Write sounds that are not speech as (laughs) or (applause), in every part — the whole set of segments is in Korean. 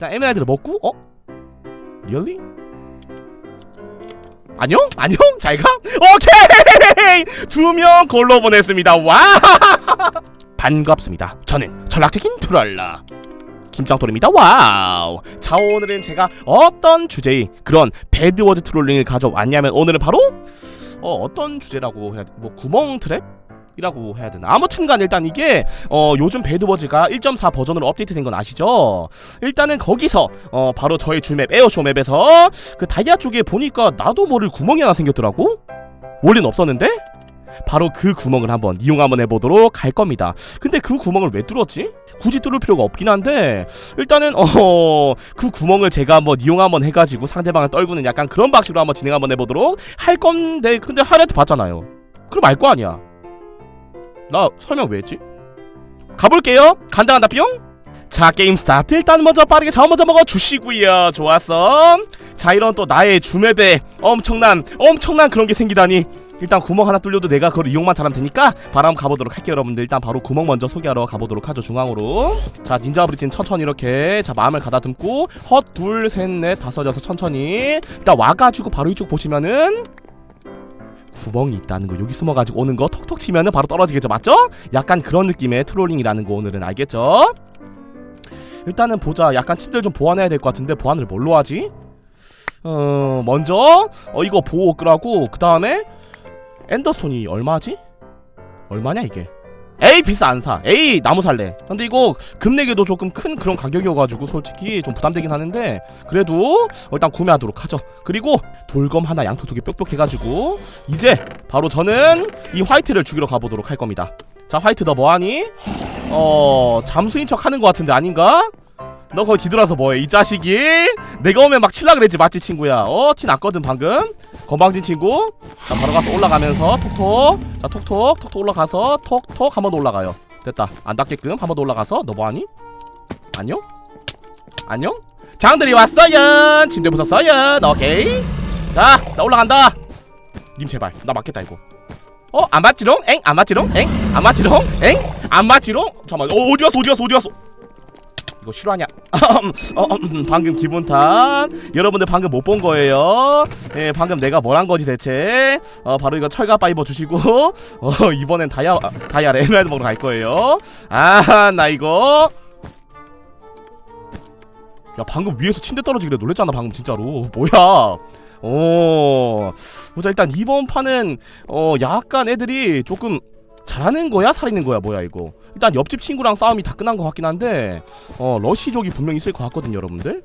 일단 에메랄드를 먹고 어? 리얼리? 안녕? 안녕? 잘 가? 오케이! 두 명 골로 보냈습니다 와! 반갑습니다 저는 전략적인 트랄라 김장돌입니다 와우 자 오늘은 제가 어떤 주제의 그런 배드워즈 트롤링을 가져왔냐면 오늘은 바로 어, 어떤 주제라고 해야 돼? 뭐 구멍 트랩? 이라고 해야 되나 아무튼간 일단 이게 어 요즘 배드워즈가 1.4 버전으로 업데이트된 건 아시죠? 일단은 거기서 어 바로 저의 주맵 에어쇼 맵에서 그 다이아 쪽에 보니까 나도 모를 구멍이 하나 생겼더라고? 원래는 없었는데? 바로 그 구멍을 한번 이용 한번 해보도록 할 겁니다. 근데 그 구멍을 왜 뚫었지? 굳이 뚫을 필요가 없긴 한데 일단은 (laughs) 어 그 구멍을 제가 한번 이용 한번 해가지고 상대방을 떨구는 약간 그런 방식으로 한번 진행 한번 해보도록 할 건데 근데 하레트 봤잖아요. 그럼 알 거 아니야. 나 설명 왜 했지? 가볼게요. 간다 간다 뿅. 자 게임 스타트 일단 먼저 빠르게 자원 먼저 먹어 주시고요. 좋았어. 자 이런 또 나의 주맵에 엄청난 엄청난 그런 게 생기다니. 일단 구멍 하나 뚫려도 내가 그걸 이용만 잘하면 되니까 한번 가보도록 할게요 여러분들 일단 바로 구멍 먼저 소개하러 가보도록 하죠 중앙으로 자 닌자 브리지는 천천히 이렇게 자 마음을 가다듬고 헛 둘 셋 넷 다섯 여섯 천천히 일단 와가지고 바로 이쪽 보시면은 구멍이 있다는 거 여기 숨어가지고 오는 거 톡톡 치면은 바로 떨어지겠죠 맞죠? 약간 그런 느낌의 트롤링이라는 거 오늘은 알겠죠? 일단은 보자 약간 침대를 좀 보완해야 될 것 같은데 보완을 뭘로 하지? 어 먼저 어 이거 보호 끄라고 그 다음에 엔더스톤이 얼마지? 얼마냐 이게 에이 비싸 안사 에이 나무 살래 근데 이거 금내기도 조금 큰 그런 가격이어가지고 솔직히 좀 부담되긴 하는데 그래도 일단 구매하도록 하죠 그리고 돌검 하나 양토 두 개 뾱뾱 해가지고 이제 바로 저는 이 화이트를 죽이러 가보도록 할 겁니다 자 화이트 너 뭐하니? 어 잠수인 척 하는 것 같은데 아닌가? 너 거기 뒤돌아서 뭐해 이 자식이 내가 오면 막 칠라 그랬지 맞지 친구야 어 티 났거든 방금 건방진 친구 자 바로 가서 올라가면서 톡톡 자 톡톡 톡톡 올라가서 톡톡 한 번 더 올라가요 됐다 안 닿게끔 한 번 더 올라가서 너 뭐하니? 안녕? 안녕? 장들이 왔어요 침대 부쉈어요 오케이 자 나 올라간다 님 제발 나 맞겠다 이거 어? 안 맞지롱? 엥? 안 맞지롱? 엥? 안 맞지롱? 엥? 안 맞지롱? 잠깐만 어 어디 갔어 어디 갔어 어디 갔어 이거 실화냐? (laughs) 어, 음, 방금 기분 탓. 여러분들 방금 못 본 거예요. 예, 방금 내가 뭘 한 거지 대체? 어, 바로 이거 철갑 파이버 주시고, (laughs) 어, 이번엔 다이아, 다이아 에메랄드 먹으러 갈 거예요. 아, 나 이거. 야, 방금 위에서 침대 떨어지길래 놀랬잖아, 방금 진짜로. 뭐야? 어, 보자, 일단 이번 판은, 어, 약간 애들이 조금 잘하는 거야? 살리는 거야? 뭐야, 이거? 일단 옆집 친구랑 싸움이 다 끝난 것 같긴 한데, 어 러시족이 분명히 있을 것 같거든요 여러분들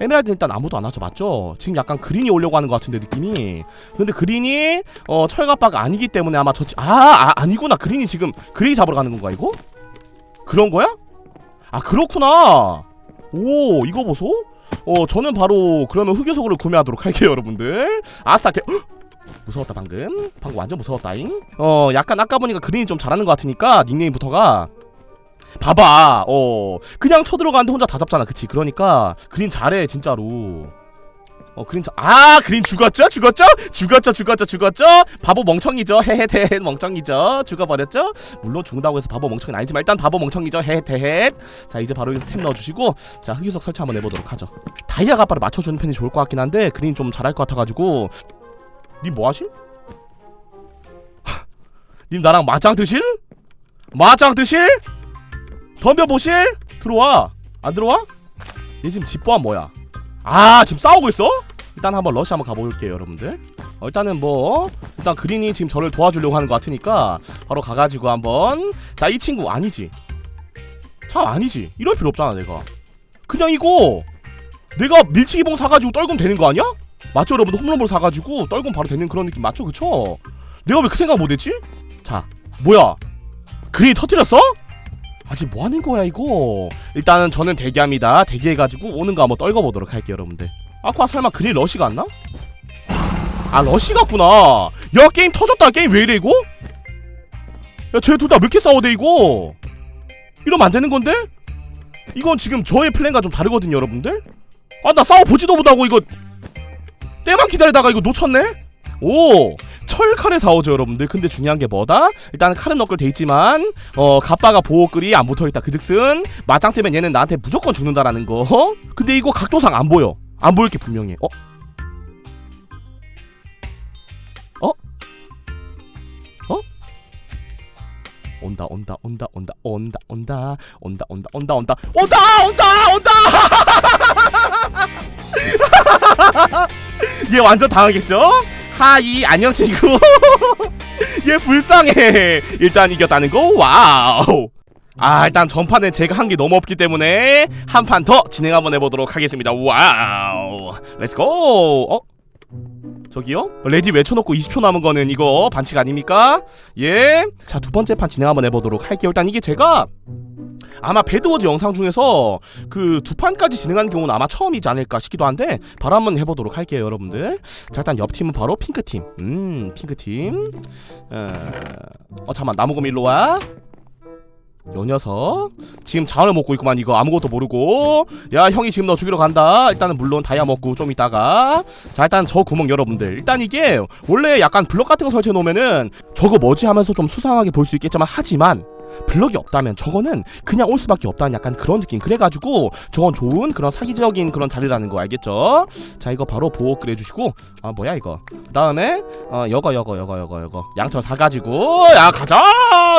에메랄드 일단 아무도 안 하죠 맞죠? 지금 약간 그린이 오려고 하는 것 같은데 느낌이 근데 그린이 어 철갑바가 아니기 때문에 아마 저 아, 아 아니구나 그린이 지금 그린이 잡으러 가는 건가 이거? 그런 거야? 아 그렇구나 오 이거 보소 어 저는 바로 그러면 흑요석으로 구매하도록 할게요 여러분들 아싸 개 헉! 무서웠다 방금. 방금 완전 무서웠다잉. 어 약간 아까 보니까 그린이 좀 잘하는 것 같으니까 닉네임부터가. 봐봐. 어 그냥 쳐들어가는데 혼자 다 잡잖아. 그치? 그러니까 그린 잘해 진짜로. 어 그린 자... 아 그린 죽었죠? 죽었죠? 죽었죠 죽었죠 죽었죠? 바보 멍청이죠? 헤헤헤 멍청이죠? 죽어버렸죠? 물론 죽는다고 해서 바보 멍청이는 아니지만 일단 바보 멍청이죠? 헤헤헤 자 이제 바로 여기서 템 넣어주시고 자 흑유석 설치 한번 해보도록 하죠. 다이아 가빠를 맞춰주는 편이 좋을 것 같긴 한데 그린 좀 잘할 것 같아가지고 님 뭐하심? (laughs) 님 나랑 맞짱 드실? 맞짱 드실? 덤벼보실? 들어와 안 들어와? 얘 지금 집보안 뭐야 아 지금 싸우고 있어? 일단 한번 러시 한번 가볼게요 여러분들 어, 일단은 뭐 일단 그린이 지금 저를 도와주려고 하는 것 같으니까 바로 가가지고 한번 자 이 친구 아니지 참 아니지 이럴 필요 없잖아 내가 그냥 이거 내가 밀치기봉 사가지고 떨구면 되는 거 아니야? 맞죠 여러분들 홈런볼 사가지고 떨구면 바로 되는 그런 느낌 맞죠 그쵸? 내가 왜 그 생각 못했지? 자 뭐야 그린이 터뜨렸어? 아직 뭐 하는 거야 이거 일단은 저는 대기합니다 대기해가지고 오는 거 한번 떨궈보도록 할게요 여러분들 아까 설마 그린 러시가 안 나? 아 러시 같구나 야 게임 터졌다 게임 왜 이래 이거? 야쟤 둘 다 왜 이렇게 싸워대 이거 이러면 안 되는 건데? 이건 지금 저의 플랜과 좀 다르거든요 여러분들 아 나 싸워보지도 못하고 이거 때만 기다리다가 이거 놓쳤네? 오 철 칼을 사오죠 여러분들 근데 중요한 게 뭐다 일단 칼은 너클 돼 있지만 어 갑바가 보호글이 안 붙어있다 그즉슨 맞짱 뜨면 얘는 나한테 무조건 죽는다라는 거 어? (laughs) 근데 이거 각도상 안 보여 안 보일 게 분명해 어? 어? 온다 온다 온다 온다 온다 온다 온다 온다 온다 온다. 온다 온다 온다! (laughs) 얘 완전 당하겠죠? 하이 안녕 친구. (laughs) 얘 불쌍해. 일단 이겼다는 거 와우. 아 일단 전판에 제가 한 게 너무 없기 때문에 한 판 더 진행 한번 해보도록 하겠습니다. 와우. 렛츠고 어? 저기요? 레디 외쳐놓고 20초 남은 거는 이거 반칙 아닙니까? 예? 자 두 번째 판 진행 한번 해보도록 할게요 일단 이게 제가 아마 배드워즈 영상 중에서 그 두 판까지 진행하는 경우는 아마 처음이지 않을까 싶기도 한데 바로 한번 해보도록 할게요 여러분들 자 일단 옆 팀은 바로 핑크팀 음 핑크팀 어, 어 잠만 나무곰 일로 와 요 녀석. 지금 자원을 먹고 있구만 이거. 아무것도 모르고. 야 형이 지금 너 죽이러 간다. 일단은 물론 다이아 먹고 좀 있다가. 자 일단 저 구멍 여러분들. 일단 이게 원래 약간 블럭 같은 거 설치해 놓으면은 저거 뭐지 하면서 좀 수상하게 볼 수 있겠지만 하지만 블럭이 없다면 저거는 그냥 올 수밖에 없다는 약간 그런 느낌. 그래가지고 저건 좋은 그런 사기적인 그런 자리라는 거 알겠죠? 자 이거 바로 보호 그래주시고. 아 뭐야 이거? 그 다음에 어 여거 여거 여거 여거 여거. 양털 사가지고. 야 가자!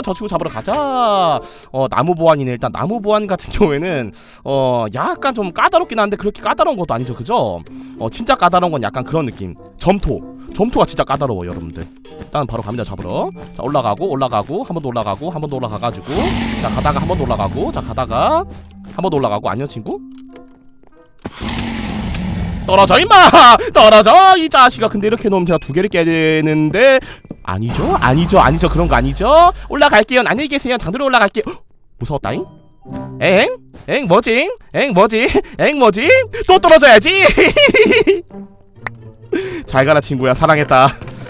저 친구 잡으러 가자! 어 나무 보안이네. 일단 나무 보안 같은 (laughs) 경우에는 어 약간 좀 까다롭긴 한데 그렇게 까다로운 것도 아니죠. 그죠? 어 진짜 까다로운 건 약간 그런 느낌. 점토. 점토가 진짜 까다로워 여러분들. 일단 바로 갑니다 잡으러. 자 올라가고 올라가고 한 번 더 올라가고 한 번 더 올라가 가지고 자 가다가 한번더 올라가고 자 가다가 한번더 올라가고 안녕 친구. 떨어져 임마! (laughs) 떨어져! 이 자식아 근데 이렇게 놓으면 제가 두 개를 깨야 되는데. 아니죠? 아니죠? 아니죠? 그런 거 아니죠? 올라갈게요. 안녕히 계세요. 장들어 올라갈게요. 헉, (gasps) 무서웠다잉? 엥? 엥? 뭐지? 엥? 뭐지? (laughs) 엥? 뭐지? 또 떨어져야지! (laughs) 잘 가라 친구야. 사랑했다.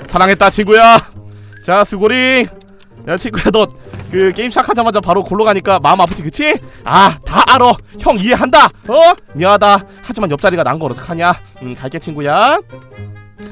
사랑했다 친구야. 자 수고링. 야 친구야 너 그 게임 시작하자마자 바로 골로 가니까 마음 아프지 그치? 아 다 알아. 형 이해한다. 어? 미안하다. 하지만 옆자리가 난 걸 어떡하냐? 음 갈게 친구야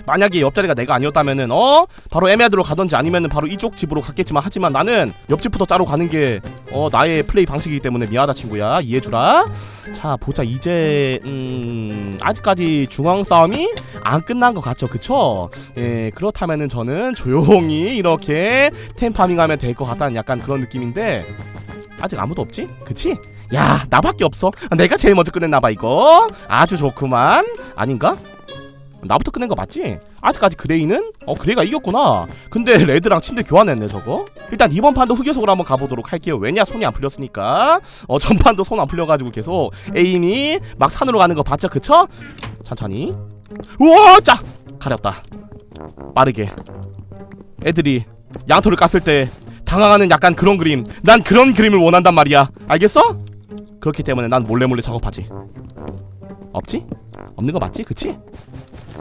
만약에 옆자리가 내가 아니었다면은 어? 바로 에메아드로 가던지 아니면은 바로 이쪽 집으로 갔겠지만 하지만 나는 옆집부터 짜러 가는 게 어 나의 플레이 방식이기 때문에 미안하다 친구야. 이해해주라. 자 보자. 이제 음 아직까지 중앙 싸움이 안 끝난 것 같죠? 그쵸? 예 그렇다면은 저는 조용히 이렇게 템파밍하면 될 것 같다는 약간 그런 느낌인데 아직 아무도 없지? 그치? 야 나밖에 없어. 내가 제일 먼저 끝냈나봐 이거. 아주 좋구만. 아닌가 나부터 끝낸 거 맞지? 아직까지 그레이는? 어 그레이가 이겼구나 근데 (laughs) 레드랑 침대 교환했네 저거 일단 이번 판도 흑요석으로 한번 가보도록 할게요 왜냐 손이 안 풀렸으니까 어 전판도 손 안 풀려가지고 계속 에임이 막 산으로 가는 거 봤죠 그쵸? 천천히 우와 짜 가렸다 빠르게 애들이 양털을 깠을 때 당황하는 약간 그런 그림 난 그런 그림을 원한단 말이야 알겠어? 그렇기 때문에 난 몰래몰래 작업하지 없지? 없는 거 맞지? 그치?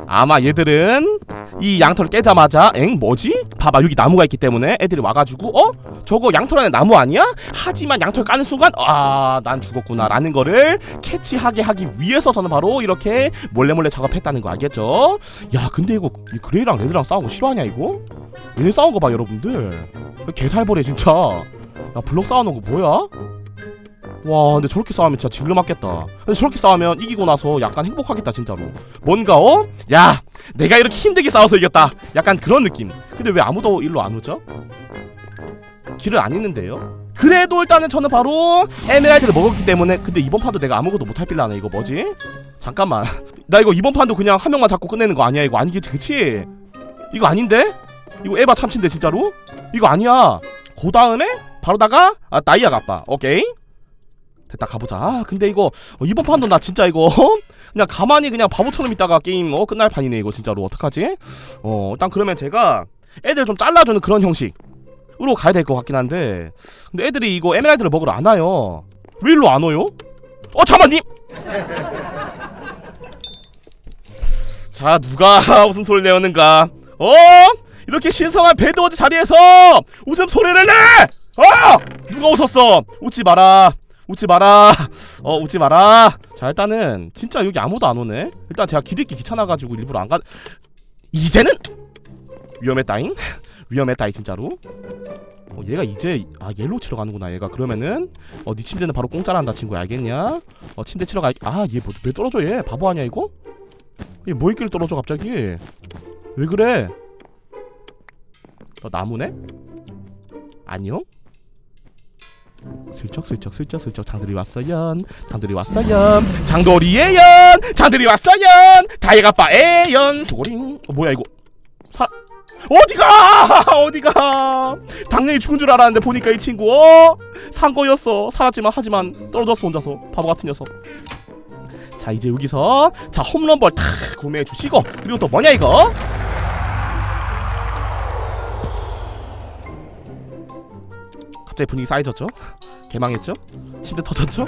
아마 얘들은 이 양털을 깨자마자 엥 뭐지? 봐봐 여기 나무가 있기 때문에 애들이 와가지고 어? 저거 양털 안에 나무 아니야? 하지만 양털 까는 순간 아 난 죽었구나 라는 거를 캐치하게 하기 위해서 저는 바로 이렇게 몰래몰래 작업했다는 거 알겠죠? 야 근데 이거 이 그레이랑 레드랑 싸운 거 싫어하냐 이거? 얘네 싸운 거 봐 여러분들 개살벌해 진짜 야 블록 쌓아놓은 거 뭐야? 와 근데 저렇게 싸우면 진짜 징글 맞겠다 근데 저렇게 싸우면 이기고 나서 약간 행복하겠다 진짜로 뭔가 어? 야 내가 이렇게 힘들게 싸워서 이겼다 약간 그런 느낌 근데 왜 아무도 일로 안 오죠? 길을 안 잃는데요? 그래도 일단은 저는 바로 에메랄드를 먹었기 때문에 근데 이번 판도 내가 아무것도 못할 빌라네 이거 뭐지? 잠깐만 (laughs) 나 이거 이번 판도 그냥 한 명만 잡고 끝내는 거 아니야 이거 아니겠지 그치? 이거 아닌데? 이거 에바 참친데 진짜로? 이거 아니야 그 다음에 바로다가 아 나이아 가빠 오케이 됐다 가보자. 아 근데 이거 어, 이번 판도 나 진짜 이거 어? 그냥 가만히 그냥 바보처럼 있다가 게임 어 끝날 판이네 이거 진짜로. 어떡하지? 어 일단 그러면 제가 애들 좀 잘라주는 그런 형식으로 가야 될 것 같긴 한데 근데 애들이 이거 에메랄드를 먹으러 안 와요. 왜 일로 안 와요? 어 잠깐님! 자 누가 (laughs) 웃음소리를 내었는가? 어? 이렇게 신성한 배드워즈 자리에서 웃음소리를 내! 어! 누가 웃었어? 웃지 마라 웃지 마라. 어 웃지 마라. 자 일단은 진짜 여기 아무도 안 오네. 일단 제가 길 읽기 귀찮아가지고 일부러 안 가. 이제는? 위험했다잉? 위험했다이 진짜로. 어, 얘가 이제 아 옐로우 치러 가는구나 얘가. 그러면은 어네 침대는 바로 공짜란다 친구야 알겠냐? 어 침대 치러 가아얘 뭐, 왜 떨어져 얘? 바보 아니야 이거? 얘 뭐 있길래 떨어져 갑자기? 왜 그래? 너 나무네? 안녕 슬쩍 슬쩍 슬쩍 슬쩍. 장들이 왔어요 장들이 왔어요 장돌이의 연 장들이 왔어요 다이가빠의 연. 소고링. 어, 뭐야 이거. 사 어디가? (laughs) 어디가? 당연히 죽은 줄 알았는데 보니까 이 친구 어? 산 거였어. 살았지만 하지만 떨어졌어 혼자서. 바보 같은 녀석. 자 이제 여기서 자 홈런볼 탁 구매해 주시고. 그리고 또 뭐냐 이거 갑자기 분위기 쌓여졌죠? 개망했죠? 침대 터졌죠?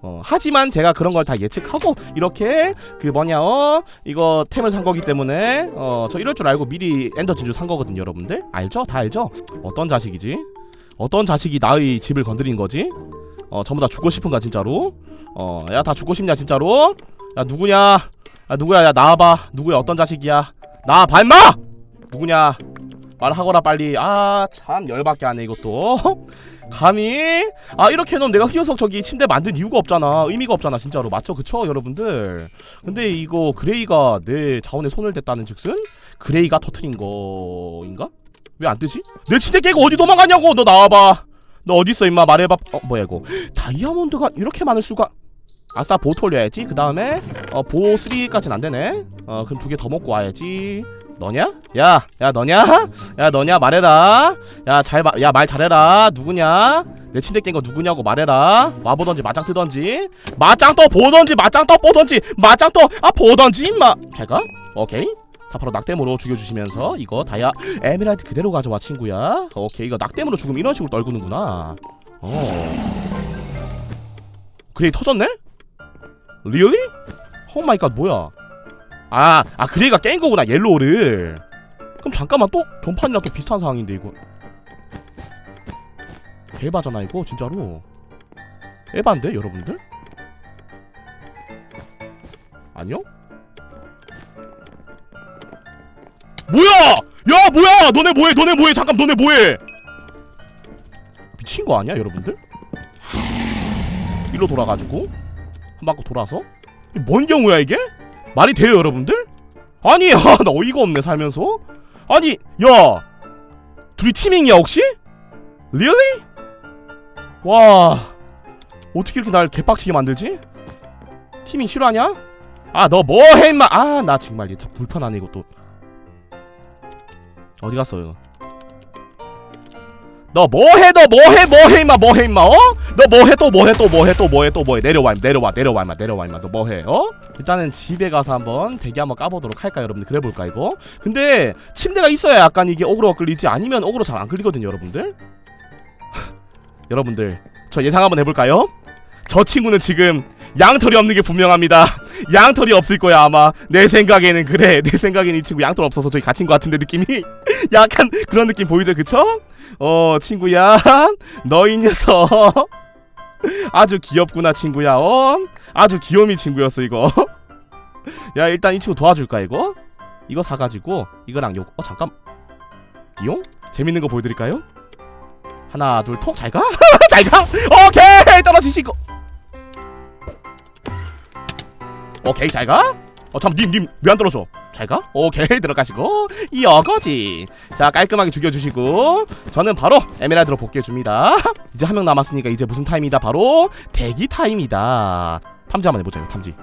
어, 하지만 제가 그런 걸 다 예측하고 이렇게 그 뭐냐 어 이거 템을 산 거기 때문에 어 저 이럴 줄 알고 미리 엔더 진주 산 거거든요 여러분들. 알죠? 다 알죠? 어떤 자식이지? 어떤 자식이 나의 집을 건드린 거지? 어 전부 다 죽고 싶은가 진짜로? 어야 다 죽고 싶냐 진짜로? 야 누구냐? 야 누구야? 야 나와봐. 누구야? 어떤 자식이야? 나와봐 임마! 누구냐 말하거라 빨리. 아 참 열받게 하네 이것도. (laughs) 감히. 아 이렇게 해놓으면 내가 흑요석 저기 침대 만든 이유가 없잖아. 의미가 없잖아 진짜로. 맞죠? 그쵸 여러분들? 근데 이거 그레이가 내 자원에 손을 댔다는 즉슨 그레이가 터트린 거인가? 왜안 뜨지? 내 침대 깨고 어디 도망가냐고! 너 나와봐. 너 어딨어 임마? 말해봐. 어 뭐야 이거? 다이아몬드가 이렇게 많을 수가? 아싸 보트 올려야지. 그 다음에 어 보호 3까지는 안되네. 어 그럼 두 개 더 먹고 와야지 너냐? 야, 야 너냐? 야 너냐 말해라. 야 잘 야 말 잘해라. 누구냐? 내 침대 깬 거 누구냐고 말해라. 와 보던지 맞짱 뜨던지. 맞짱 떠 보던지 맞짱 떠 보던지 맞짱 떠아 보던지 임마. 잘가? 오케이. 자 바로 낙댐으로 죽여주시면서 이거 다이아 에메랄드 그대로 가져와 친구야. 오케이 이거 낙댐으로 죽으면 이런 식으로 떨구는구나. 어. 그레이 터졌네? 리얼리? 오 마이 갓 뭐야? 아, 아 그레이가 깬 거구나 옐로우를. 그럼 잠깐만 또 전판이랑 또 비슷한 상황인데 이거. 대바잖아 이거 진짜로. 에반데 여러분들? 아니요? 뭐야! 야 뭐야! 너네 뭐해? 너네 뭐해? 잠깐 너네 뭐해? 미친 거 아니야 여러분들? 일로 돌아가지고 한 바퀴 돌아서 뭔 경우야 이게? 말이 돼요 여러분들? 아니 (laughs) 야, 나 어이가 없네 살면서 아니 야 둘이 티밍이야 혹시? Really? 와 어떻게 이렇게 날 개빡치게 만들지? 티밍 실화냐? 아 너 뭐해 임마 아 나 정말 참 불편하네 이것도 어디 갔어 이거 너 뭐해 너 뭐해 뭐해 임마 뭐해 임마 어? 너 뭐해 또 뭐해 또 뭐해 또 뭐해 또 뭐해 내려와 임마 내려와 내려와 임마 내려와 임마 너 뭐해 어? 일단은 집에 가서 한번 대기 한번 까보도록 할까 여러분들 그래볼까 이거? 근데 침대가 있어야 약간 이게 어그로가 끌리지 아니면 어그로 잘 안 끌리거든요 여러분들 (laughs) 여러분들 저 예상 한번 해볼까요? 저 친구는 지금 양털이 없는 게 분명합니다. (laughs) 양털이 없을 거야 아마. 내 생각에는 그래. (laughs) 내 생각에는 이 친구 양털 없어서 저기 갇힌 것 같은데 느낌이? (laughs) 약간 그런 느낌 보이죠 그쵸? 어 친구야. 너이 녀석. 아주 귀엽구나 친구야 어? 아주 귀요미 친구였어 이거. 야 일단 이 친구 도와줄까 이거? 이거 사가지고 이거랑 요거 어 잠깐. 이용? 재밌는 거 보여드릴까요? 하나 둘 톡 잘가? 잘가? 오케이! 떨어지시고 오케이 잘가? 어참님님 왜 안 떨어져? 잘가? 오케이 (laughs) 들어가시고. 이 어거지. 자 깔끔하게 죽여주시고. 저는 바로 에메랄드로 복귀해줍니다. (laughs) 이제 한 명 남았으니까 이제 무슨 타임이다? 바로 대기 타임이다. 탐지 한번 해보자 탐지.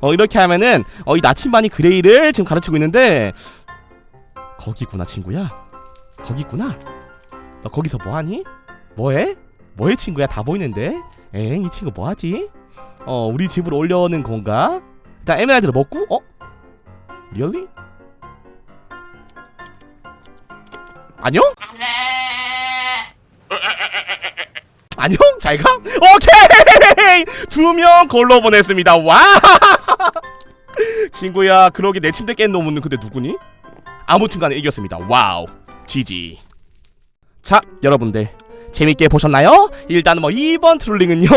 어 이렇게 하면은 어 이 나침반이 그레이를 지금 가르치고 있는데 거기구나 친구야? 거기구나? 너 거기서 뭐하니? 뭐해? 뭐해 친구야? 다 보이는데? 엥이 친구 뭐하지? 어 우리 집으로 올려오는 건가? 일단 에메랄드를 먹고 어? 리얼리? 안녕? 안녕? 잘 가? 오케이! 두 명 걸러 보냈습니다 와! 친구야 그러게 내 침대 깬 놈은 근데 누구니? 아무튼 간에 이겼습니다 와우 지지 자 여러분들 재밌게 보셨나요? 일단 뭐 이번 트롤링은요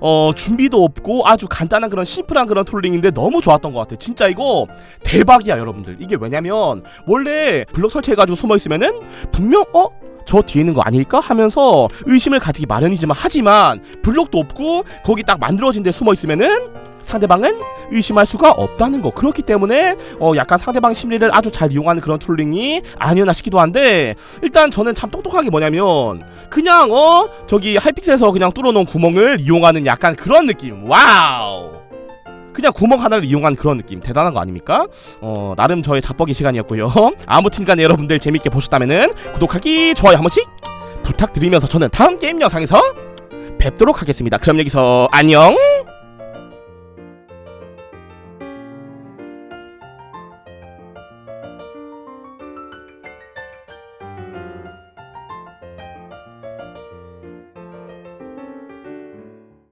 어 준비도 없고 아주 간단한 그런 심플한 그런 트롤링인데 너무 좋았던 것 같아요 진짜 이거 대박이야 여러분들 이게 왜냐면 원래 블럭 설치해가지고 숨어있으면은 분명 어? 저 뒤에 있는 거 아닐까 하면서 의심을 가지기 마련이지만 하지만 블록도 없고 거기 딱 만들어진 데 숨어 있으면은 상대방은 의심할 수가 없다는 거. 그렇기 때문에 어 약간 상대방 심리를 아주 잘 이용하는 그런 트롤링이 아니었나 싶기도 한데 일단 저는 참 똑똑한 게 뭐냐면 그냥 어 저기 하이픽셀에서 그냥 뚫어놓은 구멍을 이용하는 약간 그런 느낌. 와우! 그냥 구멍 하나를 이용한 그런 느낌. 대단한 거 아닙니까? 어 나름 저의 자뻑이 시간이었고요. (laughs) 아무튼간에 여러분들 재밌게 보셨다면은 구독하기 좋아요 한 번씩 부탁드리면서 저는 다음 게임 영상에서 뵙도록 하겠습니다. 그럼 여기서 안녕